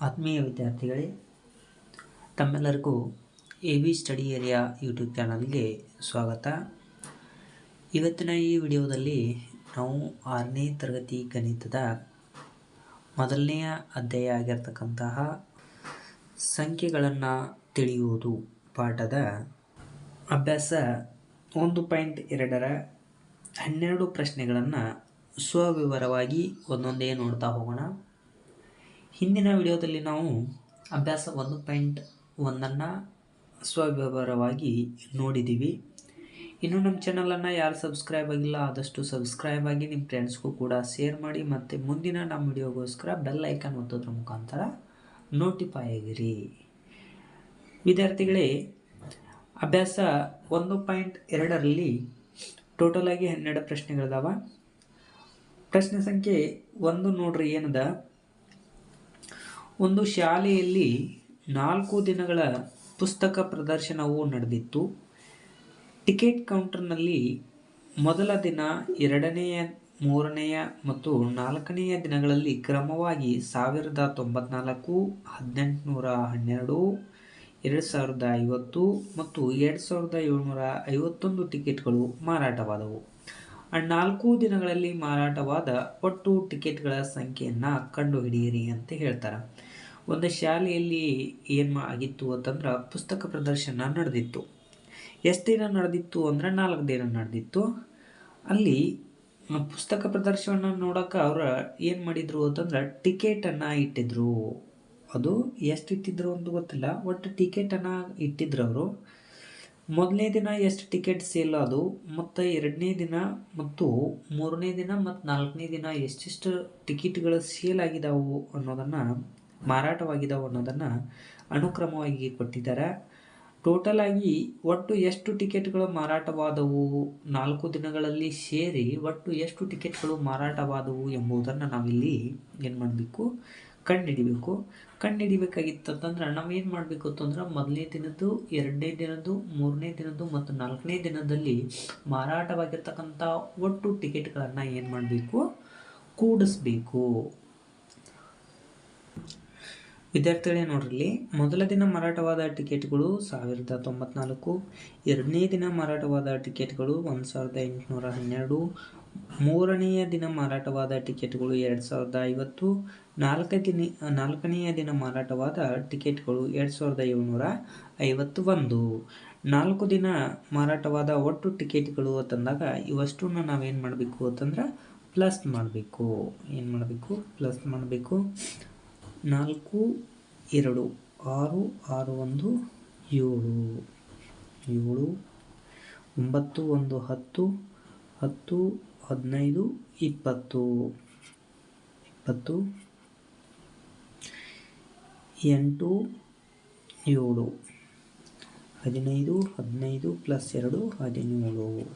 ಆತ್ಮೀಯ ವಿದ್ಯಾರ್ಥಿಗಳೇ, ತಮ್ಮೆಲ್ಲರಿಗೂ A V study area YouTube ಚಾನಲ್ಗೆ ಸ್ವಾಗತ. ಇವತ್ತಿನ ಈ ವಿಡಿಯೋದಲ್ಲಿ ನಾವು ಆರನೇ ತರಗತಿ ಗಣಿತದ ಮೊದಲನೆಯ ಅಧ್ಯಾಯ ಆಗಿರ್ತಕ್ಕಂತಹ ಸಂಖ್ಯೆಗಳನ್ನು ತಿಳಿಯುವುದು ಪಾಠದ ಅಭ್ಯಾಸ ಒಂದು ಪಾಯಿಂಟ್ ಎರಡರ ಹನ್ನೆರಡು ಪ್ರಶ್ನೆಗಳನ್ನು ಸ್ವವಿವರವಾಗಿ ಒಂದೊಂದೇ ನೋಡ್ತಾ ಹೋಗೋಣ. ಹಿಂದಿನ ವಿಡಿಯೋದಲ್ಲಿ ನಾವು ಅಭ್ಯಾಸ ಒಂದು ಪಾಯಿಂಟ್ ಒಂದನ್ನು ಸ್ವವ್ಯವಹಾರವಾಗಿ ನೋಡಿದ್ದೀವಿ. ಇನ್ನು ನಮ್ಮ ಚಾನಲನ್ನು ಯಾರು ಸಬ್ಸ್ಕ್ರೈಬ್ ಆಗಿಲ್ಲ, ಆದಷ್ಟು ಸಬ್ಸ್ಕ್ರೈಬ್ ಆಗಿ ನಿಮ್ಮ ಫ್ರೆಂಡ್ಸ್ಗೂ ಕೂಡ ಶೇರ್ ಮಾಡಿ ಮತ್ತು ಮುಂದಿನ ನಮ್ಮ ವಿಡಿಯೋಗೋಸ್ಕರ ಬೆಲ್ ಐಕನ್ ಒತ್ತೋದ್ರ ಮುಖಾಂತರ ನೋಟಿಫೈ ಆಗಿರಿ. ವಿದ್ಯಾರ್ಥಿಗಳೇ, ಅಭ್ಯಾಸ ಒಂದು ಪಾಯಿಂಟ್ ಎರಡರಲ್ಲಿ ಟೋಟಲಾಗಿ ಹನ್ನೆರಡು ಪ್ರಶ್ನೆಗಳಿದಾವ. ಪ್ರಶ್ನೆ ಸಂಖ್ಯೆ ಒಂದು ನೋಡ್ರಿ ಏನದ? ಒಂದು ಶಾಲೆಯಲ್ಲಿ ನಾಲ್ಕು ದಿನಗಳ ಪುಸ್ತಕ ಪ್ರದರ್ಶನವು ನಡೆದಿತ್ತು. ಟಿಕೆಟ್ ಕೌಂಟರ್ನಲ್ಲಿ ಮೊದಲ ದಿನ, ಎರಡನೆಯ, ಮೂರನೆಯ ಮತ್ತು ನಾಲ್ಕನೆಯ ದಿನಗಳಲ್ಲಿ ಕ್ರಮವಾಗಿ ಸಾವಿರದ ತೊಂಬತ್ನಾಲ್ಕು, ಹದಿನೆಂಟುನೂರ ಹನ್ನೆರಡು, ಎರಡು ಸಾವಿರದ ಐವತ್ತು ಮತ್ತು ಎರಡು ಸಾವಿರದ ಏಳ್ನೂರ ಐವತ್ತೊಂದು ಟಿಕೆಟ್ಗಳು ಮಾರಾಟವಾದವು. ನಾಲ್ಕು ದಿನಗಳಲ್ಲಿ ಮಾರಾಟವಾದ ಒಟ್ಟು ಟಿಕೆಟ್ಗಳ ಸಂಖ್ಯೆಯನ್ನು ಕಂಡುಹಿಡಿಯಿರಿ ಅಂತ ಹೇಳ್ತಾರೆ. ಒಂದು ಶಾಲೆಯಲ್ಲಿ ಏನು ಆಗಿತ್ತು ಅಂತಂದ್ರೆ ಪುಸ್ತಕ ಪ್ರದರ್ಶನ ನಡೆದಿತ್ತು. ಎಷ್ಟು ದಿನ ನಡೆದಿತ್ತು ಅಂದ್ರೆ ನಾಲ್ಕು ದಿನ ನಡೆದಿತ್ತು. ಅಲ್ಲಿ ಪುಸ್ತಕ ಪ್ರದರ್ಶನ ನೋಡೋಕೆ ಅವರು ಏನು ಮಾಡಿದರು ಅಂತಂದ್ರೆ ಟಿಕೆಟನ್ನು ಇಟ್ಟಿದ್ರು. ಅದು ಎಷ್ಟು ಇಟ್ಟಿದ್ರು ಅಂತ ಗೊತ್ತಿಲ್ಲ, ಒಟ್ಟು ಟಿಕೆಟನ್ನು ಇಟ್ಟಿದ್ರು ಅವರು. ಮೊದಲನೇ ದಿನ ಎಷ್ಟು ಟಿಕೆಟ್ ಸೇಲ್ ಅದು ಮತ್ತು ಎರಡನೇ ದಿನ ಮತ್ತು ಮೂರನೇ ದಿನ ಮತ್ತು ನಾಲ್ಕನೇ ದಿನ ಎಷ್ಟೆಷ್ಟು ಟಿಕೆಟ್ಗಳು ಸೇಲ್ ಆಗಿದಾವು ಅನ್ನೋದನ್ನು ಮಾರಾಟವಾಗಿದ್ದಾವೆ ಅನ್ನೋದನ್ನು ಅನುಕ್ರಮವಾಗಿ ಕೊಟ್ಟಿದ್ದಾರೆ. ಟೋಟಲ್ ಆಗಿ ಒಟ್ಟು ಎಷ್ಟು ಟಿಕೆಟ್ಗಳು ಮಾರಾಟವಾದವು? ನಾಲ್ಕು ದಿನಗಳಲ್ಲಿ ಸೇರಿ ಒಟ್ಟು ಎಷ್ಟು ಟಿಕೆಟ್ಗಳು ಮಾರಾಟವಾದವು ಎಂಬುದನ್ನು ನಾವಿಲ್ಲಿ ಏನು ಮಾಡಬೇಕು? ಕಂಡುಹಿಡಿಬೇಕು ಕಂಡುಹಿಡಿಬೇಕಾಗಿತ್ತಂತಂದ್ರೆ ನಾವೇನು ಮಾಡಬೇಕು ಅಂತಂದ್ರೆ ಮೊದಲನೇ ದಿನದ್ದು, ಎರಡನೇ ದಿನದ್ದು, ಮೂರನೇ ದಿನದ್ದು ಮತ್ತು ನಾಲ್ಕನೇ ದಿನದಲ್ಲಿ ಮಾರಾಟವಾಗಿರ್ತಕ್ಕಂಥ ಒಟ್ಟು ಟಿಕೆಟ್ಗಳನ್ನು ಏನು ಮಾಡಬೇಕು? ಕೂಡಿಸ್ಬೇಕು. ವಿದ್ಯಾರ್ಥಿಗಳೇ ನೋಡ್ರಿ, ಮೊದಲ ದಿನ ಮಾರಾಟವಾದ ಟಿಕೆಟ್ಗಳು ಸಾವಿರದ ತೊಂಬತ್ನಾಲ್ಕು, ಎರಡನೇ ದಿನ ಮಾರಾಟವಾದ ಟಿಕೆಟ್ಗಳು ಒಂದು ಸಾವಿರದ ಎಂಟುನೂರ ಹನ್ನೆರಡು, ಮೂರನೆಯ ದಿನ ಮಾರಾಟವಾದ ಟಿಕೆಟ್ಗಳು ಎರಡು ಸಾವಿರದ ಐವತ್ತು, ನಾಲ್ಕ ದಿನ, ನಾಲ್ಕನೆಯ ದಿನ ಮಾರಾಟವಾದ ಟಿಕೆಟ್ಗಳು ಎರಡು ಸಾವಿರದ ಏಳ್ನೂರ ಐವತ್ತು ಒಂದು. ನಾಲ್ಕು ದಿನ ಮಾರಾಟವಾದ ಒಟ್ಟು ಟಿಕೆಟ್ಗಳು ಅಂತಂದಾಗ ಇವಷ್ಟನ್ನು ನಾವೇನು ಮಾಡಬೇಕು ಅಂತಂದ್ರೆ ಪ್ಲಸ್ ಮಾಡಬೇಕು. ಏನು ಮಾಡಬೇಕು? ಪ್ಲಸ್ ಮಾಡಬೇಕು. ನಾಲ್ಕು, ಎರಡು, ಆರು ಆರು, ಒಂದು, ಏಳು. ಏಳು, ಒಂಬತ್ತು, ಒಂದು, ಹತ್ತು ಹತ್ತು, ಹದಿನೈದು, ಇಪ್ಪತ್ತು. ಇಪ್ಪತ್ತು. ಎಂಟು, ಏಳು. ಹದಿನೈದು ಹದಿನೈದು ಪ್ಲಸ್ ಎರಡು, ಹದಿನೇಳು.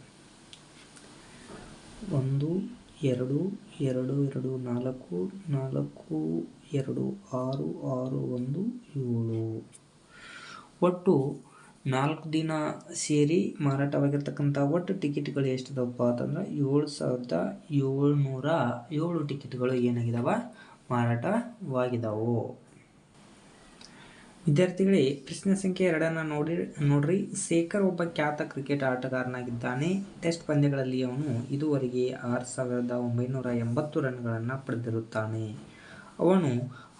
ಒಂದು, ಎರಡು ಎರಡು ಎರಡು, ನಾಲ್ಕು ನಾಲ್ಕು ಎರಡು, ಆರು ಆರು, ಒಂದು, ಏಳು. ಒಟ್ಟು ನಾಲ್ಕು ದಿನ ಸೇರಿ ಮಾರಾಟವಾಗಿರ್ತಕ್ಕಂಥ ಒಟ್ಟು ಟಿಕೆಟ್ಗಳು ಎಷ್ಟಿದಾವಪ್ಪ ಅಂತಂದ್ರೆ ಏಳು ಸಾವಿರದ ಏಳ್ನೂರ ಏಳು ಟಿಕೆಟ್ಗಳು ಏನಾಗಿದಾವ? ಮಾರಾಟವಾಗಿದ್ದಾವೆ ವಿದ್ಯಾರ್ಥಿಗಳೇ, ಪ್ರಶ್ನೆ ಸಂಖ್ಯೆ ಎರಡನ್ನು ನೋಡಿ, ನೋಡ್ರಿ. ಶೇಖರ್ ಒಬ್ಬ ಖ್ಯಾತ ಕ್ರಿಕೆಟ್ ಆಟಗಾರನಾಗಿದ್ದಾನೆ. ಟೆಸ್ಟ್ ಪಂದ್ಯಗಳಲ್ಲಿ ಅವನು ಇದುವರೆಗೆ ಆರು ಸಾವಿರದ ಒಂಬೈನೂರ ಎಂಬತ್ತು ರನ್ಗಳನ್ನು ಪಡೆದಿರುತ್ತಾನೆ. ಅವನು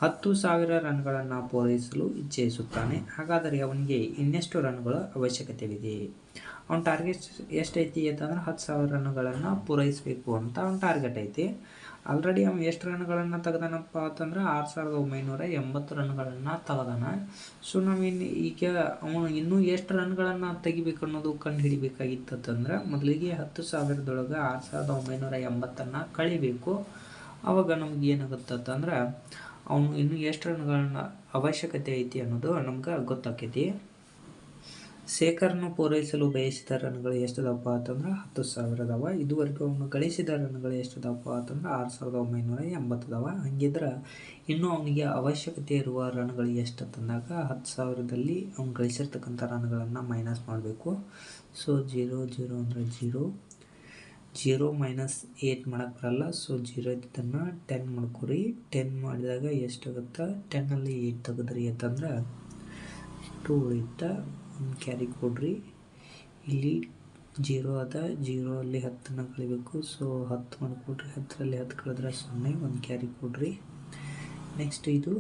ಹತ್ತು ಸಾವಿರ ರನ್ಗಳನ್ನು ಪೂರೈಸಲು ಇಚ್ಛಿಸುತ್ತಾನೆ. ಹಾಗಾದರೆ ಅವನಿಗೆ ಇನ್ನೆಷ್ಟು ರನ್ಗಳ ಅವಶ್ಯಕತೆವಿದೆ ಅವನ ಟಾರ್ಗೆಟ್ ಎಷ್ಟೈತಿ ಅಂತಂದ್ರೆ ಹತ್ತು ಸಾವಿರ ರನ್ಗಳನ್ನು ಪೂರೈಸಬೇಕು ಅಂತ ಅವನ ಟಾರ್ಗೆಟ್ ಐತಿ. ಆಲ್ರೆಡಿ ಅವ್ನು ಎಷ್ಟು ರನ್ಗಳನ್ನು ತೆಗೆದಾನಪ್ಪ ಅಂತಂದ್ರೆ ಆರು ಸಾವಿರದ ಒಂಬೈನೂರ ಎಂಬತ್ತು ರನ್ಗಳನ್ನು ತೆಗ್ದಾನ. ಸೊ ನಾವಿನ್ನು ಈಗ ಅವನು ಇನ್ನೂ ಎಷ್ಟು ರನ್ಗಳನ್ನು ತೆಗಿಬೇಕು ಅನ್ನೋದು ಕಂಡು ಹಿಡಿಬೇಕಾಗಿತ್ತಂದ್ರೆ ಮೊದಲಿಗೆ ಹತ್ತು ಸಾವಿರದೊಳಗೆ ಆರು ಸಾವಿರದ ಒಂಬೈನೂರ ಎಂಬತ್ತನ್ನು ಕಳಿಬೇಕು. ಆವಾಗ ನಮ್ಗೆ ಅಂತಂದ್ರೆ ಅವನು ಇನ್ನೂ ಎಷ್ಟು ರನ್ಗಳನ್ನ ಅವಶ್ಯಕತೆ ಐತಿ ಅನ್ನೋದು ನಮ್ಗೆ ಗೊತ್ತಾಕೈತಿ. ಶೇಖರ್ನು ಪೂರೈಸಲು ಬಯಸಿದ ರನ್ಗಳು ಎಷ್ಟದಪ್ಪ ಅಂತಂದ್ರೆ, ಹತ್ತು ಸಾವಿರದವ. ಇದುವರೆಗೂ ಅವನು ಗಳಿಸಿದ ರನ್ಗಳು ಎಷ್ಟದಪ್ಪ ಅಂತಂದ್ರೆ, ಆರು ಸಾವಿರದ ಒಂಬೈನೂರ ಎಂಬತ್ತದವ. ಹಂಗಿದ್ರೆ ಇನ್ನೂ ಅವನಿಗೆ ಅವಶ್ಯಕತೆ ಇರುವ ರನ್ಗಳು ಎಷ್ಟು ತಂದಾಗ ಹತ್ತು ಸಾವಿರದಲ್ಲಿ ಅವ್ನು ಗಳಿಸಿರ್ತಕ್ಕಂಥ ರನ್ಗಳನ್ನು ಮೈನಸ್ ಮಾಡಬೇಕು. ಸೊ ಜೀರೋ ಜೀರೋ ಅಂದರೆ ಜೀರೋ ಜೀರೋ ಮೈನಸ್ ಏಯ್ಟ್ ಮಾಡೋಕ್ಕೆ ಬರಲ್ಲ. ಸೊ ಜೀರೋ ಇದ್ದನ್ನು ಟೆನ್ ಮಾಡ್ಕೊರಿ. ಟೆನ್ ಮಾಡಿದಾಗ ಎಷ್ಟಾಗುತ್ತೆ ಟೆನ್ನಲ್ಲಿ ಏಯ್ಟ್ ತೆಗೆದ್ರಿ ಅಂತಂದ್ರೆ ಟೂ ಇತ್ತ ಒಂದು ಕ್ಯಾರಿ ಕೊಡ್ರಿ. ಇಲ್ಲಿ ಜೀರೋ ಅದ. ಜೀರೋ ಅಲ್ಲಿ ಹತ್ತನ್ನು ಕಳಿಬೇಕು. ಸೊ ಹತ್ತು ಮಾಡಿಕೊಡ್ರಿ ಹತ್ತರಲ್ಲಿ ಹತ್ತು ಕಳೆದ್ರೆ ಸೊನ್ನೆ, ಒಂದು ಕ್ಯಾರಿ ಕೊಡ್ರಿ. ನೆಕ್ಸ್ಟ್ ಇದು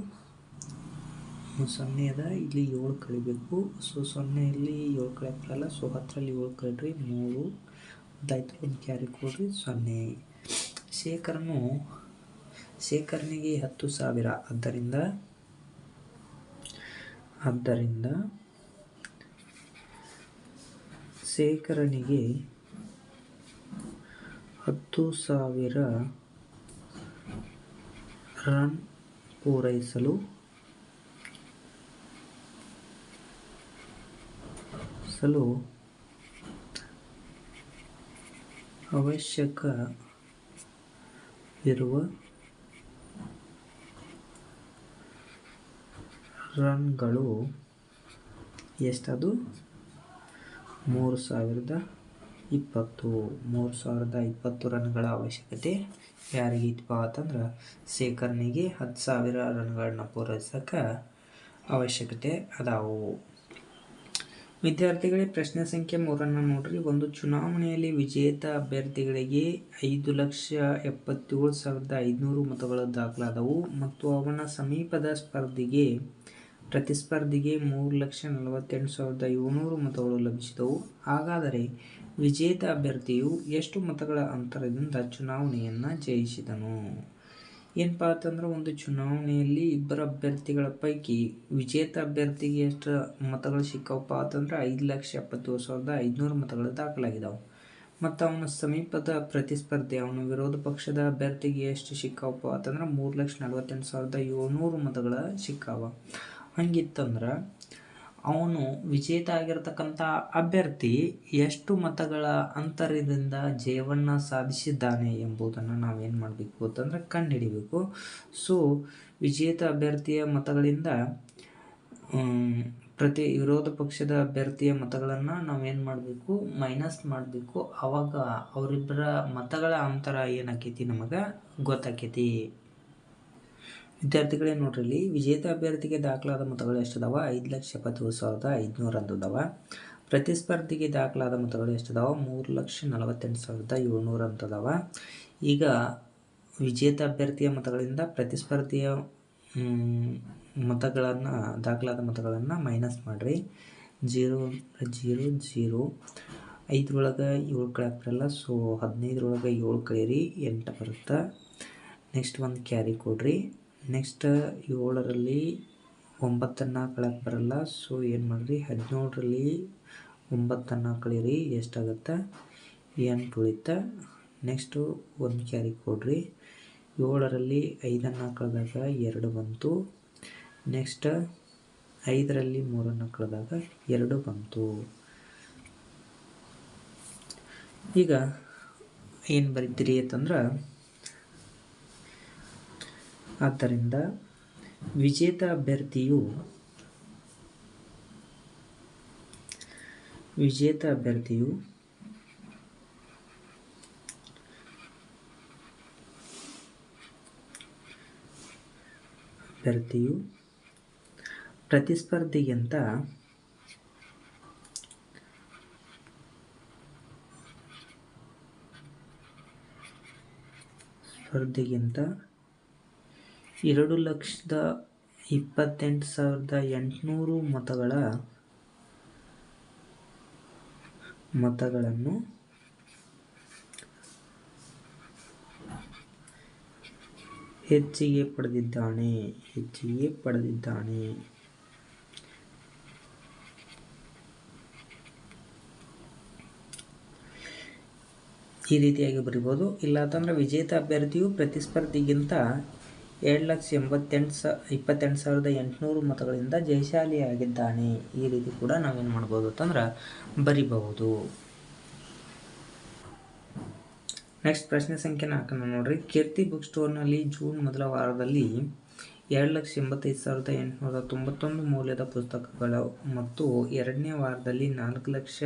ಸೊನ್ನೆ ಅದ. ಇಲ್ಲಿ ಏಳು ಕಳಿಬೇಕು. ಸೊ ಸೊನ್ನೆಯಲ್ಲಿ ಏಳು ಕಳಿಯಕ್ಕೆ ಬರಲ್ಲ. ಸೊ ಹತ್ತರಲ್ಲಿ ಏಳು ಕಳಿರಿ. ಮೂರು. ಒಂದು ಕ್ಯಾರಿ ಕೊಡ್ರಿ ಸೊನ್ನೆ ಶೇಖರನು ಶೇಖರಣೆಗೆ ಹತ್ತು ಸಾವಿರ. ಆದ್ದರಿಂದ ಆದ್ದರಿಂದ ಶೇಖರಣೆಗೆ ಹತ್ತು ಸಾವಿರ ರನ್ ಪೂರೈಸಲು ಸಲು ಅವಶ್ಯಕ ಇರುವ ರನ್ಗಳು ಎಷ್ಟದು? ಮೂರು ಸಾವಿರದ ಇಪ್ಪತ್ತು. ಮೂರು ಸಾವಿರದ ಇಪ್ಪತ್ತು ರನ್ಗಳ ಅವಶ್ಯಕತೆ. ಯಾರಿಗೆ ಇತ್ತಪ್ಪ ಅಂತಂದ್ರೆ ಶೇಖರ್ನಿಗೆ ಹತ್ತು ಸಾವಿರ ರನ್ಗಳನ್ನ ಪೂರೈಸೋಕೆ ಅವಶ್ಯಕತೆ ಅದಾವು. ವಿದ್ಯಾರ್ಥಿಗಳೇ ಪ್ರಶ್ನೆ ಸಂಖ್ಯೆ ಮೂರನ್ನು ನೋಡ್ರಿ. ಒಂದು ಚುನಾವಣೆಯಲ್ಲಿ ವಿಜೇತ ಅಭ್ಯರ್ಥಿಗಳಿಗೆ ಐದು ಲಕ್ಷ ಎಪ್ಪತ್ತೇಳು ಸಾವಿರದ ಐದುನೂರು ಮತಗಳು ದಾಖಲಾದವು ಮತ್ತು ಅವನ ಸಮೀಪದ ಸ್ಪರ್ಧಿಗೆ, ಪ್ರತಿಸ್ಪರ್ಧಿಗೆ ಮೂರು ಲಕ್ಷ ನಲವತ್ತೆಂಟು ಸಾವಿರದ ಏಳ್ನೂರು ಮತಗಳು ಲಭಿಸಿದವು. ಹಾಗಾದರೆ ವಿಜೇತ ಅಭ್ಯರ್ಥಿಯು ಎಷ್ಟು ಮತಗಳ ಅಂತರದಿಂದ ಚುನಾವಣೆಯನ್ನು ಜಯಿಸಿದನು? ಏನಪ್ಪ ಅಂತಂದ್ರೆ ಒಂದು ಚುನಾವಣೆಯಲ್ಲಿ ಇಬ್ಬರು ಅಭ್ಯರ್ಥಿಗಳ ಪೈಕಿ ವಿಜೇತ ಅಭ್ಯರ್ಥಿಗೆ ಎಷ್ಟು ಮತಗಳು ಸಿಕ್ಕವಪ್ಪ ಅಂತಂದ್ರೆ ಐದು ಲಕ್ಷ ಎಪ್ಪತ್ತೇಳು ಸಾವಿರದ ಐದುನೂರು ಮತಗಳು ದಾಖಲಾಗಿದ್ದಾವೆ ಮತ್ತು ಅವನ ಸಮೀಪದ ಪ್ರತಿಸ್ಪರ್ಧಿ, ಅವನ ವಿರೋಧ ಪಕ್ಷದ ಅಭ್ಯರ್ಥಿಗೆ ಎಷ್ಟು ಸಿಕ್ಕವಪ್ಪ ಅಂತಂದ್ರೆ ಮೂರು ಲಕ್ಷ ನಲ್ವತ್ತೆಂಟು ಸಾವಿರದ ಏಳ್ನೂರು ಮತಗಳು ಸಿಕ್ಕಾವ. ಹಂಗಿತ್ತಂದ್ರೆ ಅವನು ವಿಜೇತ ಆಗಿರತಕ್ಕಂಥ ಅಭ್ಯರ್ಥಿ ಎಷ್ಟು ಮತಗಳ ಅಂತರದಿಂದ ಜಯವನ್ನು ಸಾಧಿಸಿದ್ದಾನೆ ಎಂಬುದನ್ನು ನಾವೇನು ಮಾಡಬೇಕು ಅಂತಂದ್ರೆ ಕಂಡುಹಿಡಿಬೇಕು. ಸೊ ವಿಜೇತ ಅಭ್ಯರ್ಥಿಯ ಮತಗಳಿಂದ ಪ್ರತಿ ವಿರೋಧ ಪಕ್ಷದ ಅಭ್ಯರ್ಥಿಯ ಮತಗಳನ್ನು ನಾವೇನು ಮಾಡಬೇಕು ಮೈನಸ್ ಮಾಡಬೇಕು. ಆವಾಗ ಅವರಿಬ್ಬರ ಮತಗಳ ಅಂತರ ಏನಾಕೈತಿ ನಮಗೆ ಗೊತ್ತಾಕೈತಿ. ವಿದ್ಯಾರ್ಥಿಗಳೇ ನೋಡ್ರಿ ಇಲ್ಲಿ ವಿಜೇತ ಅಭ್ಯರ್ಥಿಗೆ ದಾಖಲಾದ ಮತಗಳು ಎಷ್ಟದಾವ? ಐದು ಲಕ್ಷ ಎಪ್ಪತ್ತೇಳು ಸಾವಿರದ ಐದುನೂರ ಅಂತದವ ಪ್ರತಿಸ್ಪರ್ಧಿಗೆ ದಾಖಲಾದ ಮತಗಳು ಎಷ್ಟದಾವ? ಮೂರು ಲಕ್ಷ ನಲವತ್ತೆಂಟು ಸಾವಿರದ ಏಳ್ನೂರ ಅಂತದವ ಈಗ ವಿಜೇತ ಅಭ್ಯರ್ಥಿಯ ಮತಗಳಿಂದ ಪ್ರತಿಸ್ಪರ್ಧಿಯ ಮತಗಳನ್ನು ದಾಖಲಾದ ಮತಗಳನ್ನು ಮೈನಸ್ ಮಾಡಿರಿ. ಜೀರೋ ಜೀರೋ ಜೀರೋ, ಐದರೊಳಗೆ ಏಳು ಕಳೆ ಸೊ ಹದಿನೈದರೊಳಗೆ ಏಳು ಕಳೀರಿ ಎಂಟು ಬರುತ್ತೆ? ನೆಕ್ಸ್ಟ್ ಒಂದು ಕ್ಯಾರಿ ಕೊಡ್ರಿ. ನೆಕ್ಸ್ಟ್ ಏಳರಲ್ಲಿ ಒಂಬತ್ತನ್ನು ಕಳಕ್ಕೆ ಬರಲ್ಲ ಸೊ ಏನು ಮಾಡಿರಿ? ಹದಿನೇಳರಲ್ಲಿ ಒಂಬತ್ತನ್ನು ಕಳೀರಿ ಎಷ್ಟಾಗುತ್ತೆ? ಎಂಟು ಉಳಿತ? ನೆಕ್ಸ್ಟು ಒಂದು ಕ್ಯಾರಿ ಕೊಡ್ರಿ. ಏಳರಲ್ಲಿ ಐದನ್ನು ಕಳೆದಾಗ ಎರಡು ಬಂತು. ನೆಕ್ಸ್ಟ್ ಐದರಲ್ಲಿ ಮೂರನ್ನು ಕಳೆದಾಗ ಎರಡು ಬಂತು. ಈಗ ಏನು ಬರೀತೀರಿ ಅಂತಂದ್ರೆ ಆದ್ದರಿಂದ ವಿಜೇತ ಅಭ್ಯರ್ಥಿಯು ವಿಜೇತ ಅಭ್ಯರ್ಥಿಯು ಅಭ್ಯರ್ಥಿಯು ಪ್ರತಿಸ್ಪರ್ಧಿಗಿಂತ ಸ್ಪರ್ಧಿಗಿಂತ ಎರಡು ಲಕ್ಷದ ಇಪ್ಪತ್ತೆಂಟು ಸಾವಿರದ ಎಂಟುನೂರು ಮತಗಳ ಮತಗಳನ್ನು ಹೆಚ್ಚಿಗೆ ಪಡೆದಿದ್ದಾನೆ ಹೆಚ್ಚಿಗೆ ಪಡೆದಿದ್ದಾನೆ. ಈ ರೀತಿಯಾಗಿ ಬರಿಬೋದು. ಇಲ್ಲ ಅಂತಂದ್ರೆ ವಿಜೇತ ಅಭ್ಯರ್ಥಿಯು ಪ್ರತಿಸ್ಪರ್ಧಿಗಿಂತ ಎರಡು ಲಕ್ಷ ಎಂಬತ್ತೆಂಟು ಸ, ಇಪ್ಪತ್ತೆಂಟು ಸಾವಿರದ ಎಂಟುನೂರು ಮತಗಳಿಂದ ಜಯಶಾಲಿಯಾಗಿದ್ದಾನೆ. ಈ ರೀತಿ ಕೂಡ ನಾವೇನು ಮಾಡ್ಬೋದು ಅಂತಂದ್ರೆ ಬರಿಬಹುದು. ನೆಕ್ಸ್ಟ್ ಪ್ರಶ್ನೆ ಸಂಖ್ಯೆ ನಾಲ್ಕನ್ನು ನೋಡ್ರಿ. ಕೀರ್ತಿ ಬುಕ್ ಸ್ಟೋರ್ನಲ್ಲಿ ಜೂನ್ ಮೊದಲ ವಾರದಲ್ಲಿ ಎರಡು ಲಕ್ಷ ಎಂಬತ್ತೈದು ಸಾವಿರದ ಎಂಟುನೂರ ತೊಂಬತ್ತೊಂದು ಮೌಲ್ಯದ ಪುಸ್ತಕಗಳು ಮತ್ತು ಎರಡನೇ ವಾರದಲ್ಲಿ ನಾಲ್ಕು ಲಕ್ಷ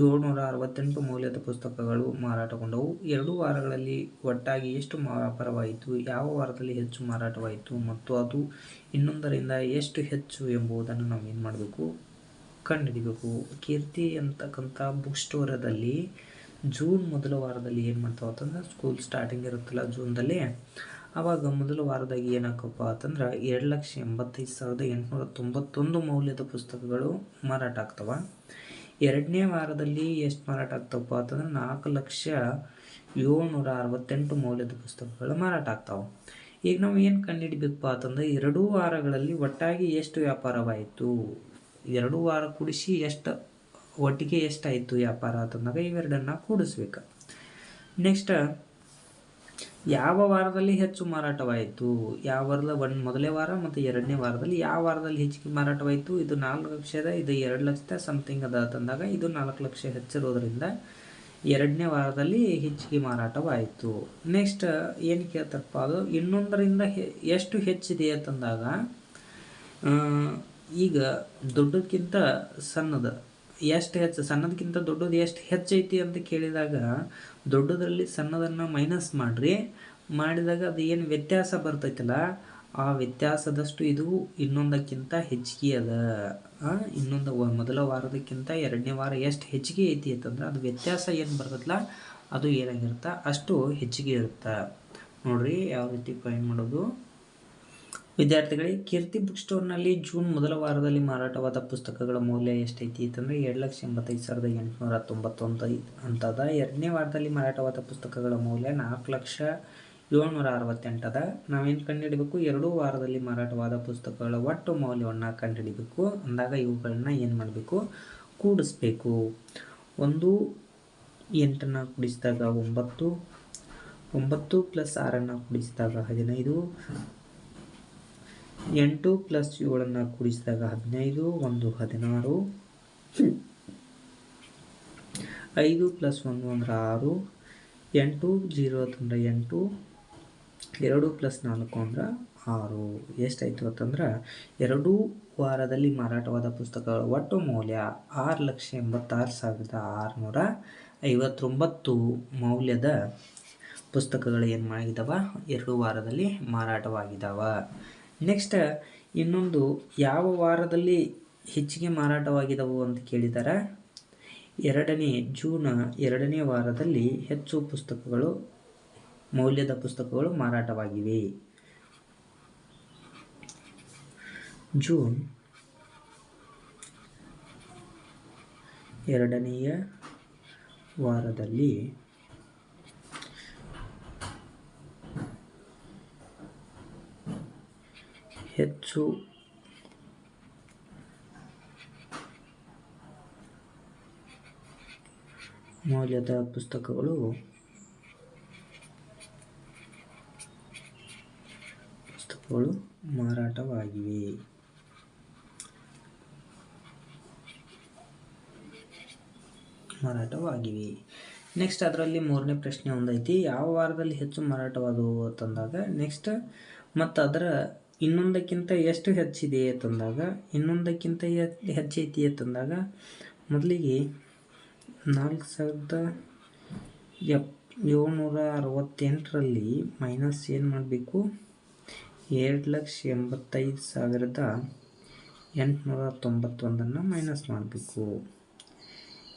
ಏಳ್ನೂರ ಅರವತ್ತೆಂಟು ಮೌಲ್ಯದ ಪುಸ್ತಕಗಳು ಮಾರಾಟಗೊಂಡವು. ಎರಡು ವಾರಗಳಲ್ಲಿ ಒಟ್ಟಾಗಿ ಎಷ್ಟು ವ್ಯಾಪಾರವಾಯಿತು ಯಾವ ವಾರದಲ್ಲಿ ಹೆಚ್ಚು ಮಾರಾಟವಾಯಿತು ಮತ್ತು ಅದು ಇನ್ನೊಂದರಿಂದ ಎಷ್ಟು ಹೆಚ್ಚು ಎಂಬುದನ್ನು ನಾವು ಏನು ಮಾಡಬೇಕು? ಕಂಡುಹಿಡಿಬೇಕು. ಕೀರ್ತಿ ಅಂತಕ್ಕಂಥ ಬುಕ್ ಸ್ಟೋರದಲ್ಲಿ ಜೂನ್ ಮೊದಲ ವಾರದಲ್ಲಿ ಏನು ಮಾಡ್ತಾವ ಅಂತಂದ್ರೆ ಸ್ಕೂಲ್ ಸ್ಟಾರ್ಟಿಂಗ್ ಇರುತ್ತಲ್ಲ ಜೂನ್ದಲ್ಲಿ ಆವಾಗ ಮೊದಲ ವಾರದಾಗ ಏನಾಕಪ್ಪ ಅಂತಂದ್ರೆ ಎರಡು ಲಕ್ಷ ಎಂಬತ್ತೈದು ಸಾವಿರದ ಎಂಟುನೂರ ತೊಂಬತ್ತೊಂದು ಮೌಲ್ಯದ ಪುಸ್ತಕಗಳು ಮಾರಾಟ ಆಗ್ತವೆ. ಎರಡನೇ ವಾರದಲ್ಲಿ ಎಷ್ಟು ಮಾರಾಟ ಆಗ್ತಾವಪ್ಪ ಅಂತಂದ್ರೆ ನಾಲ್ಕು ಲಕ್ಷ ಏಳ್ನೂರ ಅರವತ್ತೆಂಟು ಮೌಲ್ಯದ ಪುಸ್ತಕಗಳು ಮಾರಾಟ ಆಗ್ತಾವೆ. ಈಗ ನಾವು ಏನು ಕಂಡುಹಿಡಬೇಕಪ್ಪ ಅಂತಂದ್ರೆ ಎರಡೂ ವಾರಗಳಲ್ಲಿ ಒಟ್ಟಾಗಿ ಎಷ್ಟು ವ್ಯಾಪಾರವಾಯಿತು? ಎರಡು ವಾರ ಕೂಡಿಸಿ ಎಷ್ಟು ಒಟ್ಟಿಗೆ ಎಷ್ಟಾಯಿತು ವ್ಯಾಪಾರ ಅಂತಂದಾಗ ಇವೆರಡನ್ನು ಕೂಡಿಸ್ಬೇಕು. ನೆಕ್ಸ್ಟ್ ಯಾವ ವಾರದಲ್ಲಿ ಹೆಚ್ಚು ಮಾರಾಟವಾಯಿತು? ಯಾವ ವಾರದ ಒನ್ ಮೊದಲನೇ ವಾರ ಮತ್ತು ಎರಡನೇ ವಾರದಲ್ಲಿ ಯಾವ ವಾರದಲ್ಲಿ ಹೆಚ್ಚಿಗೆ ಮಾರಾಟವಾಯಿತು? ಇದು ನಾಲ್ಕು ಲಕ್ಷದ, ಇದು ಎರಡು ಲಕ್ಷದ ಸಮಥಿಂಗ್ ಅದ ತಂದಾಗ ಇದು ನಾಲ್ಕು ಲಕ್ಷ ಹೆಚ್ಚಿರೋದ್ರಿಂದ ಎರಡನೇ ವಾರದಲ್ಲಿ ಹೆಚ್ಚಿಗೆ ಮಾರಾಟವಾಯಿತು. ನೆಕ್ಸ್ಟ್ ಏನು ಕೇಳ್ತಾರಪ್ಪ ಅದು? ಇನ್ನೊಂದರಿಂದ ಎಷ್ಟು ಹೆಚ್ಚಿದೆ ಅಂತಂದಾಗ ಈಗ ದೊಡ್ಡಕ್ಕಿಂತ ಸಣ್ಣದ ಎಷ್ಟು ಹೆಚ್ಚು ಸಣ್ಣದಕ್ಕಿಂತ ದೊಡ್ಡದು ಎಷ್ಟು ಹೆಚ್ಚೈತಿ ಅಂತ ಕೇಳಿದಾಗ ದೊಡ್ಡದರಲ್ಲಿ ಸಣ್ಣದನ್ನು ಮೈನಸ್ ಮಾಡಿರಿ. ಮಾಡಿದಾಗ ಅದು ಏನು ವ್ಯತ್ಯಾಸ ಬರ್ತೈತಲ್ಲ, ಆ ವ್ಯತ್ಯಾಸದಷ್ಟು ಇದು ಇನ್ನೊಂದಕ್ಕಿಂತ ಹೆಚ್ಚಿಗೆ ಅದ. ಇನ್ನೊಂದು ಮೊದಲ ವಾರದಕ್ಕಿಂತ ಎರಡನೇ ವಾರ ಎಷ್ಟು ಹೆಚ್ಚಿಗೆ ಐತಿ ಅಂತಂದ್ರೆ ಅದು ವ್ಯತ್ಯಾಸ ಏನು ಬರ್ತೈತಲ್ಲ ಅದು ಏನಾಗಿರುತ್ತೆ? ಅಷ್ಟು ಹೆಚ್ಚಿಗೆ ಇರುತ್ತೆ. ನೋಡಿರಿ, ಯಾವ ರೀತಿ ಫೈನ್ ಮಾಡೋದು? ವಿದ್ಯಾರ್ಥಿಗಳಿಗೆ ಕೀರ್ತಿ ಬುಕ್ ಸ್ಟೋರ್ನಲ್ಲಿ ಜೂನ್ ಮೊದಲ ವಾರದಲ್ಲಿ ಮಾರಾಟವಾದ ಪುಸ್ತಕಗಳ ಮೌಲ್ಯ ಎಷ್ಟೈತಿ ಅಂತಂದರೆ ಎರಡು ಲಕ್ಷ ಎಂಬತ್ತೈದು ಸಾವಿರದ ಎಂಟುನೂರ ತೊಂಬತ್ತೊಂದು ಅಂತದ. ಎರಡನೇ ವಾರದಲ್ಲಿ ಮಾರಾಟವಾದ ಪುಸ್ತಕಗಳ ಮೌಲ್ಯ ನಾಲ್ಕು ಲಕ್ಷ ಏಳ್ನೂರ ಅರವತ್ತೆಂಟದ ನಾವೇನು ಕಂಡುಹಿಡಬೇಕು? ಎರಡೂ ವಾರದಲ್ಲಿ ಮಾರಾಟವಾದ ಪುಸ್ತಕಗಳ ಒಟ್ಟು ಮೌಲ್ಯವನ್ನು ಕಂಡುಹಿಡಬೇಕು. ಅಂದಾಗ ಇವುಗಳನ್ನ ಏನು ಮಾಡಬೇಕು? ಕೂಡಿಸ್ಬೇಕು. ಒಂದು ಎಂಟನ್ನು ಕೂಡಿಸಿದಾಗ ಒಂಬತ್ತು ಒಂಬತ್ತು ಪ್ಲಸ್ ಆರನ್ನು ಕೂಡಿಸಿದಾಗ ಹದಿನೈದು ಎಂಟು ಪ್ಲಸ್ ಏಳನ್ನು ಕೂಡಿಸಿದಾಗ ಹದಿನೈದು, ಒಂದು ಹದಿನಾರು. ಐದು ಪ್ಲಸ್ ಒಂದು ಅಂದ್ರೆ ಆರು. ಎಂಟು ಜೀರೋ ಅಂತಂದ್ರೆ ಎಂಟು. ಎರಡು ಪ್ಲಸ್ ನಾಲ್ಕು ಅಂದ್ರೆ ಆರು. ಎಷ್ಟಾಯಿತು ಅಂತಂದ್ರೆ ಎರಡೂ ವಾರದಲ್ಲಿ ಮಾರಾಟವಾದ ಪುಸ್ತಕಗಳ ಒಟ್ಟು ಮೌಲ್ಯ ಆರು ಲಕ್ಷ ಎಂಬತ್ತಾರು ಸಾವಿರದ ಆರುನೂರ ಐವತ್ತೊಂಬತ್ತು ಮೌಲ್ಯದ ಪುಸ್ತಕಗಳು ಏನು ಮಾಡಿದವ ಎರಡು ವಾರದಲ್ಲಿ ಮಾರಾಟವಾಗಿದ್ದಾವ ನೆಕ್ಸ್ಟ್ ಇನ್ನೊಂದು ಯಾವ ವಾರದಲ್ಲಿ ಹೆಚ್ಚಿಗೆ ಮಾರಾಟವಾಗಿದವು ಅಂತ ಕೇಳಿದಾರೆ? ಎರಡನೇ ಜೂನ್ ಎರಡನೇ ವಾರದಲ್ಲಿ ಹೆಚ್ಚು ಪುಸ್ತಕಗಳು, ಮೌಲ್ಯದ ಪುಸ್ತಕಗಳು ಮಾರಾಟವಾಗಿವೆ. ಜೂನ್ ಎರಡನೆಯ ವಾರದಲ್ಲಿ ಹೆಚ್ಚು. ಮೌಲ್ಯದ ಪುಸ್ತಕಗಳು. ಪುಸ್ತಕಗಳು ಮಾರಾಟವಾಗಿವೆ. ಮಾರಾಟವಾಗಿವೆ. ನೆಕ್ಸ್ಟ್ ಅದರಲ್ಲಿ ಮೂರನೇ ಪ್ರಶ್ನೆ ಒಂದೈತಿ. ಯಾವ ವಾರದಲ್ಲಿ ಹೆಚ್ಚು ಮಾರಾಟವಾದವು ಅಂತಂದಾಗ ನೆಕ್ಸ್ಟ್ ಮತ್ತು ಅದರ ಇನ್ನೊಂದಕ್ಕಿಂತ ಎಷ್ಟು ಹೆಚ್ಚಿದೆ ಅಂತಂದಾಗ ಇನ್ನೊಂದಕ್ಕಿಂತ ಹೆಚ್ಚೈತಿ ಅಂತಂದಾಗ ಮೊದಲಿಗೆ ನಾಲ್ಕು ಸಾವಿರದ ಎಪ್ ಏಳ್ನೂರ ಅರವತ್ತೆಂಟರಲ್ಲಿ ಮೈನಸ್ ಏನು ಮಾಡಬೇಕು? ಎರಡು ಲಕ್ಷ ಎಂಬತ್ತೈದು ಸಾವಿರದ ಎಂಟುನೂರ ತೊಂಬತ್ತೊಂದನ್ನು ಮೈನಸ್ ಮಾಡಬೇಕು.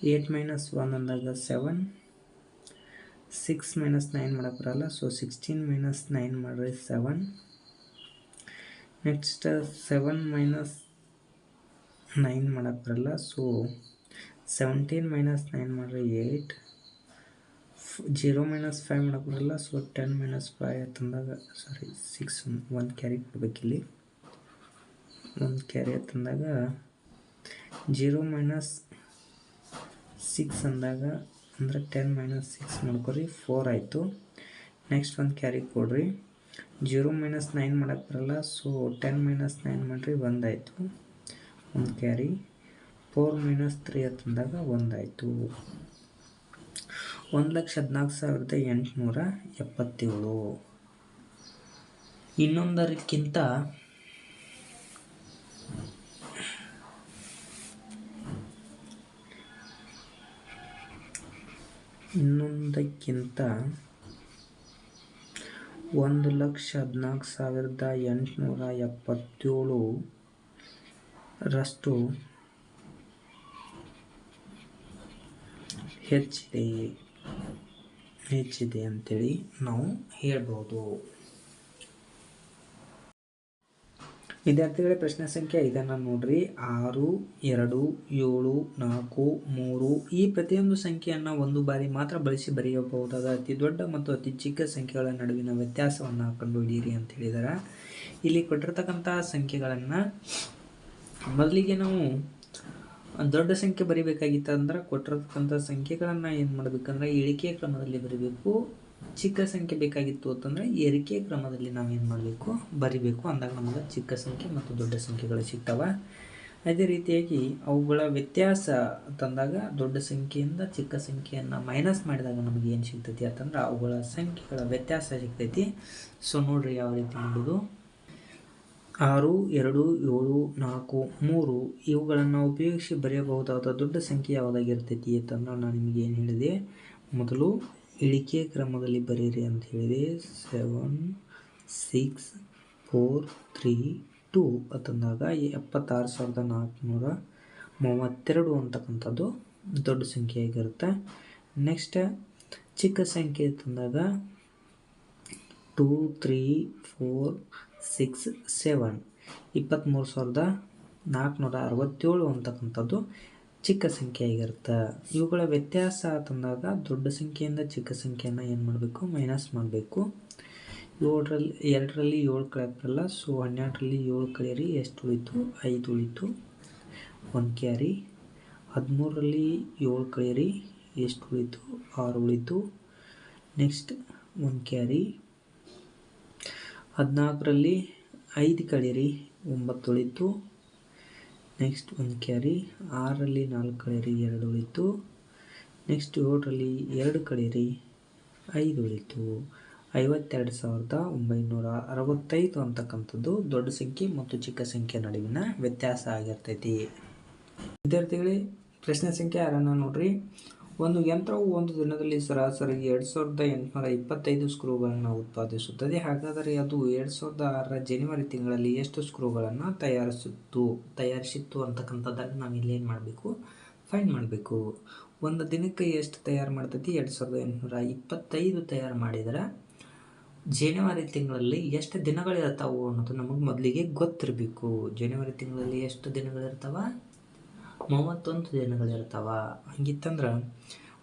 ಏಟ್ ಮೈನಸ್ ಒನ್ ಅಂದಾಗ ಸೆವೆನ್ ಸಿಕ್ಸ್ ಮೈನಸ್ ನೈನ್ ಮಾಡೋಕ್ಕೆ ಬರಲ್ಲ. ಸೊ ಸಿಕ್ಸ್ಟೀನ್ ಮೈನಸ್ ನೈನ್ ಮಾಡಿದ್ರೆ seven next seven minus nine ಮಾಡೋಕ್ಕೆ ಬರಲ್ಲ ಸೊ ಸೆವೆಂಟೀನ್ ಮೈನಸ್ ನೈನ್ ಮಾಡಿದ್ರೆ ಏಯ್ಟ್ ಜೀರೋ ಮೈನಸ್ ಫೈವ್ ಮಾಡೋಕ್ಕೆ ಬರಲ್ಲ ಸೊ ಟೆನ್ ಮೈನಸ್ ಫೈವ್ ತಂದಾಗ ಸಾರಿ ಸಿಕ್ಸ್ ಒಂದು ಕ್ಯಾರಿ ಕೊಡಬೇಕಿಲ್ಲಿ. ಒಂದು ಕ್ಯಾರಿ ತಂದಾಗ ಜೀರೋ ಮೈನಸ್ ಸಿಕ್ಸ್ ಅಂದಾಗ, ಅಂದರೆ ಟೆನ್ ಮೈನಸ್ ಸಿಕ್ಸ್ ಮಾಡ್ಕೊರಿ ಫೋರ್ ಆಯಿತು. ನೆಕ್ಸ್ಟ್ ಒಂದು ಕ್ಯಾರಿ ಕೊಡ್ರಿ. ಜೀರೋ ಮೈನಸ್ ನೈನ್ ಮಾಡೋಕ್ಕೆ ಬರಲ್ಲ ಸೊ ಟೆನ್ ಮೈನಸ್ ನೈನ್ ಮಾಡಿರಿ ಒಂದಾಯಿತು. ಒಂದು ಕ್ಯಾರಿ ಫೋರ್ ಮೈನಸ್ ತ್ರೀ ಹತ್ತಂದಾಗ ಒಂದಾಯಿತು. ಒಂದು ಲಕ್ಷ ಹದಿನಾಲ್ಕು ಸಾವಿರದ ಎಂಟುನೂರ ಎಪ್ಪತ್ತೇಳು. ಇನ್ನೊಂದರಕ್ಕಿಂತ ಇನ್ನೊಂದಕ್ಕಿಂತ ಒಂದು ಲಕ್ಷ ಹದಿನಾಲ್ಕು ಸಾವಿರದ ಎಂಟುನೂರ ಎಪ್ಪತ್ತೇಳು ರಷ್ಟು ಹೆಚ್ಚಿದೆ ಹೆಚ್ಚಿದೆ ಅಂತೇಳಿ ನಾವು ಹೇಳ್ಬೋದು. ವಿದ್ಯಾರ್ಥಿಗಳ ಪ್ರಶ್ನೆ ಸಂಖ್ಯೆ ಇದನ್ನು ನೋಡ್ರಿ. ಆರು, ಎರಡು, ಏಳು, ನಾಲ್ಕು, ಮೂರು ಈ ಪ್ರತಿಯೊಂದು ಸಂಖ್ಯೆಯನ್ನು ಒಂದು ಬಾರಿ ಮಾತ್ರ ಬಳಸಿ ಬರೆಯಬಹುದಾದ ಅತಿ ದೊಡ್ಡ ಮತ್ತು ಅತಿ ಚಿಕ್ಕ ಸಂಖ್ಯೆಗಳ ನಡುವಿನ ವ್ಯತ್ಯಾಸವನ್ನು ಕಂಡುಹಿಡಿಯಿರಿ ಅಂತ ಹೇಳಿದ್ದಾರೆ ಇಲ್ಲಿ ಕೊಟ್ಟಿರ್ತಕ್ಕಂತಹ ಸಂಖ್ಯೆಗಳನ್ನು ಮೊದಲಿಗೆ ನಾವು ದೊಡ್ಡ ಸಂಖ್ಯೆ ಬರಿಬೇಕಾಗಿತ್ತು ಅಂದ್ರೆ ಕೊಟ್ಟಿರ್ತಕ್ಕಂಥ ಸಂಖ್ಯೆಗಳನ್ನು ಏನು ಮಾಡಬೇಕಂದ್ರೆ ಇಳಿಕೆ ಕ್ರಮದಲ್ಲಿ ಬರಿಬೇಕು. ಚಿಕ್ಕ ಸಂಖ್ಯೆ ಬೇಕಾಗಿತ್ತು ಅಂತಂದರೆ ಏರಿಕೆ ಕ್ರಮದಲ್ಲಿ ನಾವು ಏನು ಮಾಡಬೇಕು? ಬರಿಬೇಕು. ಅಂದಾಗ ನಮಗೆ ಚಿಕ್ಕ ಸಂಖ್ಯೆ ಮತ್ತು ದೊಡ್ಡ ಸಂಖ್ಯೆಗಳು ಸಿಗ್ತವೆ. ಅದೇ ರೀತಿಯಾಗಿ ಅವುಗಳ ವ್ಯತ್ಯಾಸ ತಂದಾಗ ದೊಡ್ಡ ಸಂಖ್ಯೆಯಿಂದ ಚಿಕ್ಕ ಸಂಖ್ಯೆಯನ್ನು ಮೈನಸ್ ಮಾಡಿದಾಗ ನಮಗೆ ಏನು ಸಿಗ್ತೈತಿ ಅಂತಂದ್ರೆ ಅವುಗಳ ಸಂಖ್ಯೆಗಳ ವ್ಯತ್ಯಾಸ ಸಿಗ್ತೈತಿ. ಸೊ ನೋಡ್ರಿ ಯಾವ ರೀತಿ ಮಾಡೋದು. ಆರು, ಎರಡು, ಏಳು, ನಾಲ್ಕು, ಮೂರು ಇವುಗಳನ್ನು ಉಪಯೋಗಿಸಿ ಬರೆಯಬಹುದಾದ ದೊಡ್ಡ ಸಂಖ್ಯೆ ಯಾವುದಾಗಿರ್ತೈತಿ ಅಂತಂದ್ರೆ ನಾನು ನಿಮಗೆ ಏನು ಹೇಳಿದೆ. ಮೊದಲು ಇಳಿಕೆ ಕ್ರಮದಲ್ಲಿ ಬರೀರಿ ಅಂತ ಹೇಳಿದೆ. Seven six four three two ಅಂತಂದಾಗ ಎಪ್ಪತ್ತಾರು ಸಾವಿರದ ನಾಲ್ಕುನೂರ ಮೂವತ್ತೆರಡು ಅಂತಕ್ಕಂಥದ್ದು ದೊಡ್ಡ ಸಂಖ್ಯೆ ಆಗಿರುತ್ತೆ. ನೆಕ್ಸ್ಟ್ ಚಿಕ್ಕ ಸಂಖ್ಯೆ ತಂದಾಗ two three four six seven ಇಪ್ಪತ್ತ್ಮೂರು ಸಾವಿರದ ನಾಲ್ಕುನೂರ ಅರವತ್ತೇಳು ಅಂತಕ್ಕಂಥದ್ದು ಚಿಕ್ಕ ಸಂಖ್ಯೆ ಆಗಿರುತ್ತೆ ಇವುಗಳ ವ್ಯತ್ಯಾಸ ತಂದಾಗ ದೊಡ್ಡ ಸಂಖ್ಯೆಯಿಂದ ಚಿಕ್ಕ ಸಂಖ್ಯೆಯನ್ನು ಏನು ಮಾಡಬೇಕು? ಮೈನಸ್ ಮಾಡಬೇಕು. ಏಳರಲ್ಲಿ, ಎರಡರಲ್ಲಿ ಏಳು ಕಳೆಯಲ್ಲ ಸೊ ಹನ್ನೆರಡರಲ್ಲಿ ಏಳು ಕಳೆಯಿರಿ, ಎಷ್ಟು ಉಳಿತು? ಐದು ಉಳಿತು. ಒನ್ ಕ್ಯಾರಿ ಹದಿಮೂರರಲ್ಲಿ ಏಳು ಕಳೆಯಿರಿ, ಎಷ್ಟು ಉಳಿತು? ಆರು ಉಳಿತು. ನೆಕ್ಸ್ಟ್ ಒನ್ ಕ್ಯಾರಿ ಹದಿನಾಲ್ಕರಲ್ಲಿ ಐದು ಕಳೀರಿ ಒಂಬತ್ತು ಉಳಿತು. ನೆಕ್ಸ್ಟ್ ಒಂದು ಕ್ಯಾರಿ ಆರಲ್ಲಿ ನಾಲ್ಕು ಕಳೆರಿ ಎರಡು ಉಳಿತು. ನೆಕ್ಸ್ಟ್ ಏಳರಲ್ಲಿ ಎರಡು ಕಳೀರಿ ಐದು ಉಳಿತು. ಐವತ್ತೆರಡು ಸಾವಿರದ ಒಂಬೈನೂರ ಅರವತ್ತೈದು ಅಂತಕ್ಕಂಥದ್ದು ದೊಡ್ಡ ಸಂಖ್ಯೆ ಮತ್ತು ಚಿಕ್ಕ ಸಂಖ್ಯೆ ನಡುವಿನ ವ್ಯತ್ಯಾಸ ಆಗಿರ್ತೈತಿ. ವಿದ್ಯಾರ್ಥಿಗಳೇ, ಪ್ರಶ್ನೆ ಸಂಖ್ಯೆ ಆರನ್ನು ನೋಡ್ರಿ. ಒಂದು ಯಂತ್ರವು ಒಂದು ದಿನದಲ್ಲಿ ಸರಾಸರಿ ಎರಡು ಸಾವಿರದ ಎಂಟುನೂರ ಇಪ್ಪತ್ತೈದು ಸ್ಕ್ರೂಗಳನ್ನು ಉತ್ಪಾದಿಸುತ್ತದೆ. ಹಾಗಾದರೆ ಅದು ಎರಡು ಸಾವಿರದ ಆರರ ಜನವರಿ ತಿಂಗಳಲ್ಲಿ ಎಷ್ಟು ಸ್ಕ್ರೂಗಳನ್ನು ತಯಾರಿಸಿತ್ತು? ತಯಾರಿಸಿತ್ತು ಅಂತಕ್ಕಂಥದ್ದನ್ನು ನಾವು ಏನು ಮಾಡಬೇಕು? ಫೈನ್ ಮಾಡಬೇಕು. ಒಂದು ದಿನಕ್ಕೆ ಎಷ್ಟು ತಯಾರು ಮಾಡ್ತೈತಿ? ಎರಡು ಸಾವಿರದ ಎಂಟುನೂರ ಇಪ್ಪತ್ತೈದು ತಯಾರು ಮಾಡಿದರೆ ಜನವರಿ ತಿಂಗಳಲ್ಲಿ ಎಷ್ಟು ದಿನಗಳಿರ್ತಾವೆ ಅನ್ನೋದು ನಮಗೆ ಮೊದಲಿಗೆ ಗೊತ್ತಿರಬೇಕು. ಜನವರಿ ತಿಂಗಳಲ್ಲಿ ಎಷ್ಟು ದಿನಗಳಿರ್ತಾವ? ಮೂವತ್ತೊಂದು ದಿನಗಳಿರ್ತಾವ. ಹಂಗಿತ್ತಂದ್ರೆ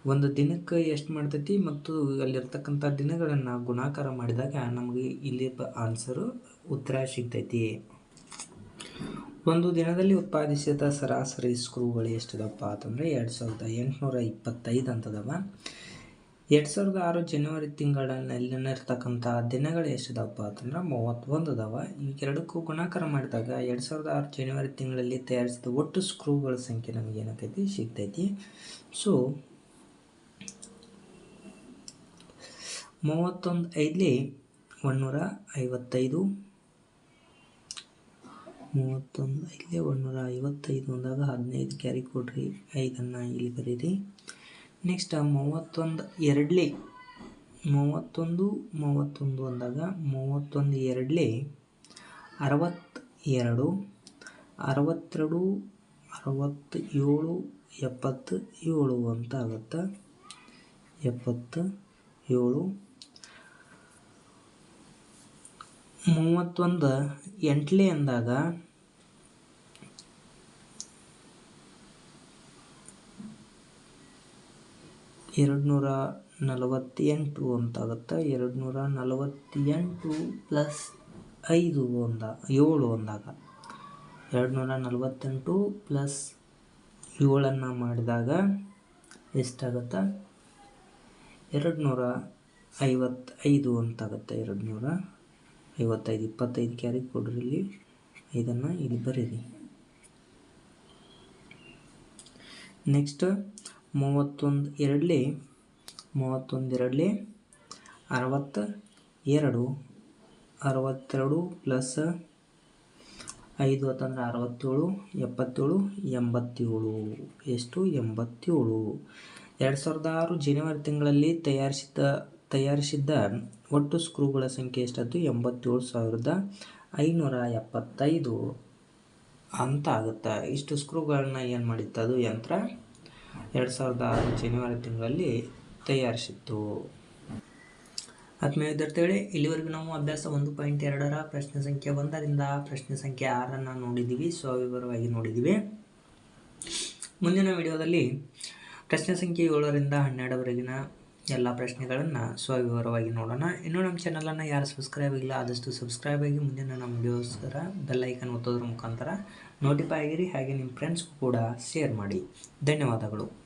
ಒಂದು ದಿನಕ್ಕೆ ಎಷ್ಟು ಮಾಡ್ತೈತಿ ಮತ್ತು ಅಲ್ಲಿರ್ತಕ್ಕಂಥ ದಿನಗಳನ್ನು ಗುಣಾಕಾರ ಮಾಡಿದಾಗ ನಮಗೆ ಇಲ್ಲಿ ಆನ್ಸರು ಉತ್ತರ ಸಿಗ್ತೈತಿ. ಒಂದು ದಿನದಲ್ಲಿ ಉತ್ಪಾದಿಸಿದ ಸರಾಸರಿ ಸ್ಕ್ರೂಗಳು ಎಷ್ಟಿದಪ್ಪ ಅಂತಂದರೆ ಎರಡು ಸಾವಿರದ ಎಂಟುನೂರ ಇಪ್ಪತ್ತೈದು ಅಂತದವ. ಎರಡು ಸಾವಿರದ ಆರು ಜನವರಿ ತಿಂಗಳಲ್ಲಿರ್ತಕ್ಕಂಥ ದಿನಗಳು ಎಷ್ಟಿದಪ್ಪ ಅಂತಂದ್ರೆ ಮೂವತ್ತೊಂದು ಅದಾವ ಎರಡಕ್ಕೂ ಗುಣಾಕಾರ ಮಾಡಿದಾಗ ಎರಡು ಸಾವಿರದ ಆರು ಜನವರಿ ತಿಂಗಳಲ್ಲಿ ತಯಾರಿಸಿದ ಒಟ್ಟು ಸ್ಕ್ರೂಗಳ ಸಂಖ್ಯೆ ನಮಗೆ ಏನಾಗ್ತೈತಿ? ಸಿಗ್ತೈತಿ. ಸೊ ಮೂವತ್ತೊಂದು ಐದಲಿ ಒನ್ನೂರ ಐವತ್ತೈದು ಮೂವತ್ತೊಂದು ಐದಲಿ ಒನ್ನೂರ ಐವತ್ತೈದು ಅಂದಾಗ ಹದಿನೈದು ಕ್ಯಾರಿ ಕೊಡ್ರಿ. ಐದನ್ನು ಇಲ್ಲಿ ಬರೀರಿ. ನೆಕ್ಸ್ಟ್ ಮೂವತ್ತೊಂದು, ಎರಡಲಿ. ಮೂವತ್ತೊಂದು ಮೂವತ್ತೊಂದು ಅಂದಾಗ ಮೂವತ್ತೊಂದು, ಎರಡಲಿ. ಅರವತ್ತ ಎರಡು ಅರವತ್ತೆರಡು ಅರವತ್ತ ಏಳು ಎಪ್ಪತ್ತು ಏಳು ಅಂತ ಆಗುತ್ತೆ. ಎಪ್ಪತ್ತು ಏಳು ಮೂವತ್ತೊಂದು, ಎಂಟಲೆ ಅಂದಾಗ ಎರಡು ನೂರ ನಲವತ್ತೆಂಟು ಅಂತಾಗುತ್ತೆ ಎರಡುನೂರ ನಲವತ್ತೆಂಟು ಪ್ಲಸ್ ಐದು ಒಂದ, ಏಳು ಅಂದಾಗ ಎರಡುನೂರ ನಲವತ್ತೆಂಟು ಪ್ಲಸ್ ಏಳನ್ನು ಮಾಡಿದಾಗ ಎಷ್ಟಾಗುತ್ತೆ? ಎರಡುನೂರ ಐವತ್ತೈದು ಅಂತಾಗುತ್ತೆ ಎರಡುನೂರ ಐವತ್ತೈದು ಇಪ್ಪತ್ತೈದು ಕ್ಯಾರಿ ಕೊಡ್ರಿ ಇಲ್ಲಿ. ಇದನ್ನು ಇಲ್ಲಿ ಬರೀರಿ. ನೆಕ್ಸ್ಟ್ ಮೂವತ್ತೊಂದು ಎರಡಲಿ ಮೂವತ್ತೊಂದು ಎರಡಲಿ ಅರವತ್ತ ಎರಡು ಅರವತ್ತೆರಡು ಪ್ಲಸ್ ಐದು ಅಂತಂದ್ರೆ ಅರವತ್ತೇಳು, ಎಪ್ಪತ್ತೇಳು, ಎಂಬತ್ತೇಳು, ಎಷ್ಟು? ಎಂಬತ್ತೇಳು. ಎರಡು ಸಾವಿರದ ಆರು ಜನವರಿ ತಿಂಗಳಲ್ಲಿ ತಯಾರಿಸಿದ ತಯಾರಿಸಿದ್ದ ಒಟ್ಟು ಸ್ಕ್ರೂಗಳ ಸಂಖ್ಯೆ ಎಷ್ಟಾಯಿತು ಎಂಬತ್ತೇಳು ಸಾವಿರದ ಐನೂರ ಎಪ್ಪತ್ತೈದು. ಅಂತ ಆಗುತ್ತೆ. ಇಷ್ಟು ಸ್ಕ್ರೂಗಳನ್ನ ಏನು ಮಾಡಿತ್ತು? ಅದು ಯಂತ್ರ? ಎರಡು ಸಾವಿರದ ಆರು ಜನವರಿ ತಿಂಗಳಲ್ಲಿ ತಯಾರಿಸಿತ್ತು. ಆತ್ಮೀಯ ವಿದ್ಯಾರ್ಥಿಗಳೇ, ಇಲ್ಲಿವರೆಗೂ ನಾವು ಅಭ್ಯಾಸ ಒಂದು ಪಾಯಿಂಟ್ ಎರಡರ ಪ್ರಶ್ನೆ ಸಂಖ್ಯೆ ಒಂದರಿಂದ ಪ್ರಶ್ನೆ ಸಂಖ್ಯೆ ಆರನ್ನು ನೋಡಿದ್ದೀವಿ. ಸ್ವವಿವರವಾಗಿ ನೋಡಿದ್ದೀವಿ. ಮುಂದಿನ ವಿಡಿಯೋದಲ್ಲಿ ಪ್ರಶ್ನೆ ಸಂಖ್ಯೆ ಏಳರಿಂದ ಹನ್ನೆರಡವರೆಗಿನ ಎಲ್ಲ ಪ್ರಶ್ನೆಗಳನ್ನು ಸ್ವವಿವರವಾಗಿ ನೋಡೋಣ. ಇನ್ನೂ ನಮ್ಮ ಚಾನಲನ್ನು ಯಾರು ಸಬ್ಸ್ಕ್ರೈಬ್ ಆಗಿಲ್ಲ ಆದಷ್ಟು ಸಬ್ಸ್ಕ್ರೈಬ್ ಆಗಿ ಮುಂದಿನ ನಮ್ಮ ವಿಡಿಯೋಸ್ಕರ ಬೆಲ್ಲೈಕನ್ ಒತ್ತೋದ್ರ ಮುಖಾಂತರ ನೋಟಿಫೈ ಆಗಿರಿ ಹಾಗೆ ನಿಮ್ಮ ಫ್ರೆಂಡ್ಸ್ಗೂ ಕೂಡ ಶೇರ್ ಮಾಡಿ. ಧನ್ಯವಾದಗಳು.